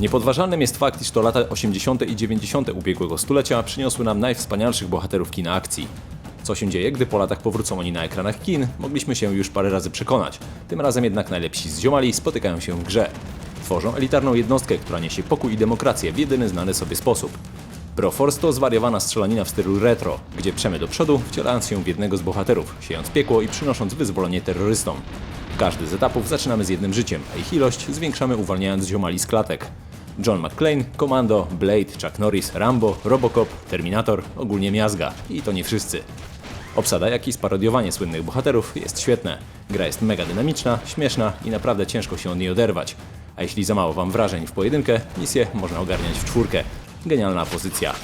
Niepodważalnym jest fakt, iż to lata 80. i 90. ubiegłego stulecia przyniosły nam najwspanialszych bohaterów kina akcji. Co się dzieje, gdy po latach powrócą oni na ekranach kin, mogliśmy się już parę razy przekonać. Tym razem jednak najlepsi z ziomali spotykają się w grze. Tworzą elitarną jednostkę, która niesie pokój i demokrację w jedyny znany sobie sposób. Broforce to zwariowana strzelanina w stylu retro, gdzie przemy do przodu, wcielając się w jednego z bohaterów, siejąc piekło i przynosząc wyzwolenie terrorystom. Każdy z etapów zaczynamy z jednym życiem, a ich ilość zwiększamy uwalniając ziomali z klatek. John McClane, Commando, Blade, Chuck Norris, Rambo, Robocop, Terminator, ogólnie miazga. I to nie wszyscy. Obsada, jak i sparodiowanie słynnych bohaterów jest świetne. Gra jest mega dynamiczna, śmieszna i naprawdę ciężko się od niej oderwać. A jeśli za mało wam wrażeń w pojedynkę, misję można ogarniać w czwórkę. Genialna pozycja.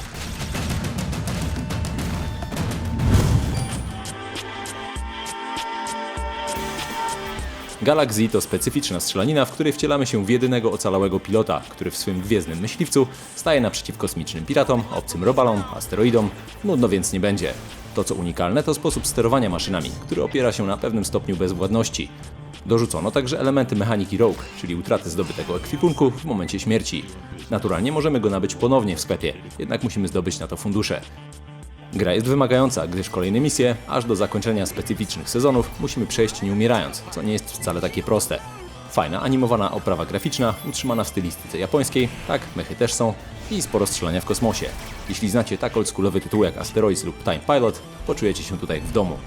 Galaxy to specyficzna strzelanina, w której wcielamy się w jedynego ocalałego pilota, który w swym gwiezdnym myśliwcu staje naprzeciw kosmicznym piratom, obcym robalom, asteroidom. Nudno więc nie będzie. To co unikalne to sposób sterowania maszynami, który opiera się na pewnym stopniu bezwładności. Dorzucono także elementy mechaniki Rogue, czyli utraty zdobytego ekwipunku w momencie śmierci. Naturalnie możemy go nabyć ponownie w sklepie, jednak musimy zdobyć na to fundusze. Gra jest wymagająca, gdyż kolejne misje, aż do zakończenia specyficznych sezonów, musimy przejść nie umierając, co nie jest wcale takie proste. Fajna animowana oprawa graficzna, utrzymana w stylistyce japońskiej, tak, mechy też są, i sporo strzelania w kosmosie. Jeśli znacie tak oldschoolowy tytuł jak Asteroids lub Time Pilot, poczujecie się tutaj w domu.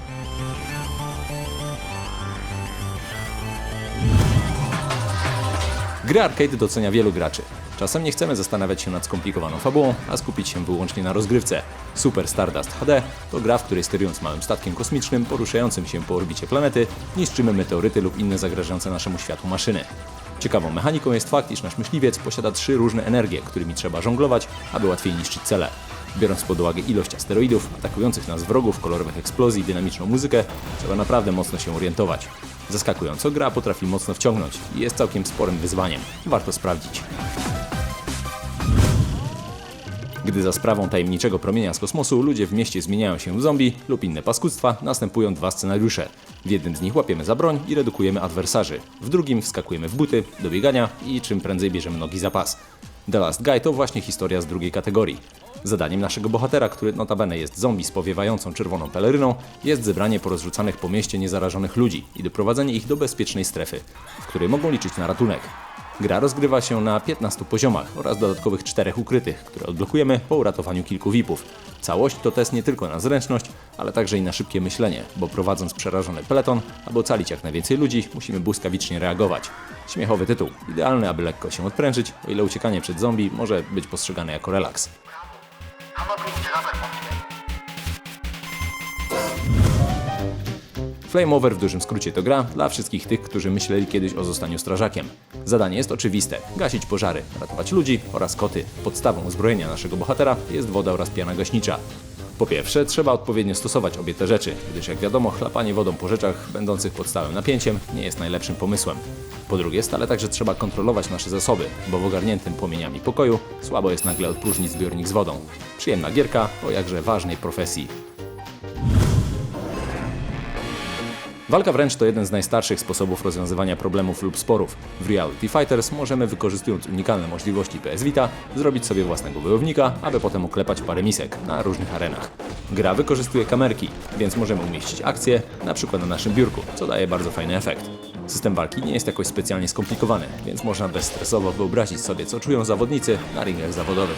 Gry arcade docenia wielu graczy. Czasem nie chcemy zastanawiać się nad skomplikowaną fabułą, a skupić się wyłącznie na rozgrywce. Super Stardust HD to gra, w której sterując małym statkiem kosmicznym poruszającym się po orbicie planety, niszczymy meteoryty lub inne zagrażające naszemu światu maszyny. Ciekawą mechaniką jest fakt, iż nasz myśliwiec posiada trzy różne energie, którymi trzeba żonglować, aby łatwiej niszczyć cele. Biorąc pod uwagę ilość asteroidów, atakujących nas wrogów, kolorowych eksplozji, dynamiczną muzykę, trzeba naprawdę mocno się orientować. Zaskakująco gra potrafi mocno wciągnąć i jest całkiem sporym wyzwaniem. Warto sprawdzić. Gdy za sprawą tajemniczego promienia z kosmosu ludzie w mieście zmieniają się w zombie lub inne paskudztwa, następują dwa scenariusze. W jednym z nich łapiemy za broń i redukujemy adwersarzy. W drugim wskakujemy w buty, do biegania i czym prędzej bierzemy nogi za pas. The Last Guy to właśnie historia z drugiej kategorii. Zadaniem naszego bohatera, który notabene jest zombie z powiewającą czerwoną peleryną, jest zebranie porozrzucanych po mieście niezarażonych ludzi i doprowadzenie ich do bezpiecznej strefy, w której mogą liczyć na ratunek. Gra rozgrywa się na 15 poziomach oraz dodatkowych czterech ukrytych, które odblokujemy po uratowaniu kilku VIP-ów. Całość to test nie tylko na zręczność, ale także i na szybkie myślenie, bo prowadząc przerażony peleton, aby ocalić jak najwięcej ludzi, musimy błyskawicznie reagować. Śmiechowy tytuł, idealny, aby lekko się odprężyć, o ile uciekanie przed zombie może być postrzegane jako relaks. Flame Over w dużym skrócie to gra dla wszystkich tych, którzy myśleli kiedyś o zostaniu strażakiem. Zadanie jest oczywiste: gasić pożary, ratować ludzi oraz koty. Podstawą uzbrojenia naszego bohatera jest woda oraz piana gaśnicza. Po pierwsze, trzeba odpowiednio stosować obie te rzeczy, gdyż jak wiadomo, chlapanie wodą po rzeczach będących pod stałym napięciem nie jest najlepszym pomysłem. Po drugie, stale także trzeba kontrolować nasze zasoby, bo w ogarniętym płomieniami pokoju słabo jest nagle odpróżnić zbiornik z wodą. Przyjemna gierka o jakże ważnej profesji. Walka wręcz to jeden z najstarszych sposobów rozwiązywania problemów lub sporów. W Reality Fighters możemy wykorzystując unikalne możliwości PS Vita zrobić sobie własnego wojownika, aby potem uklepać parę misek na różnych arenach. Gra wykorzystuje kamerki, więc możemy umieścić akcje, na przykład na naszym biurku, co daje bardzo fajny efekt. System walki nie jest jakoś specjalnie skomplikowany, więc można bezstresowo wyobrazić sobie, co czują zawodnicy na ringach zawodowych.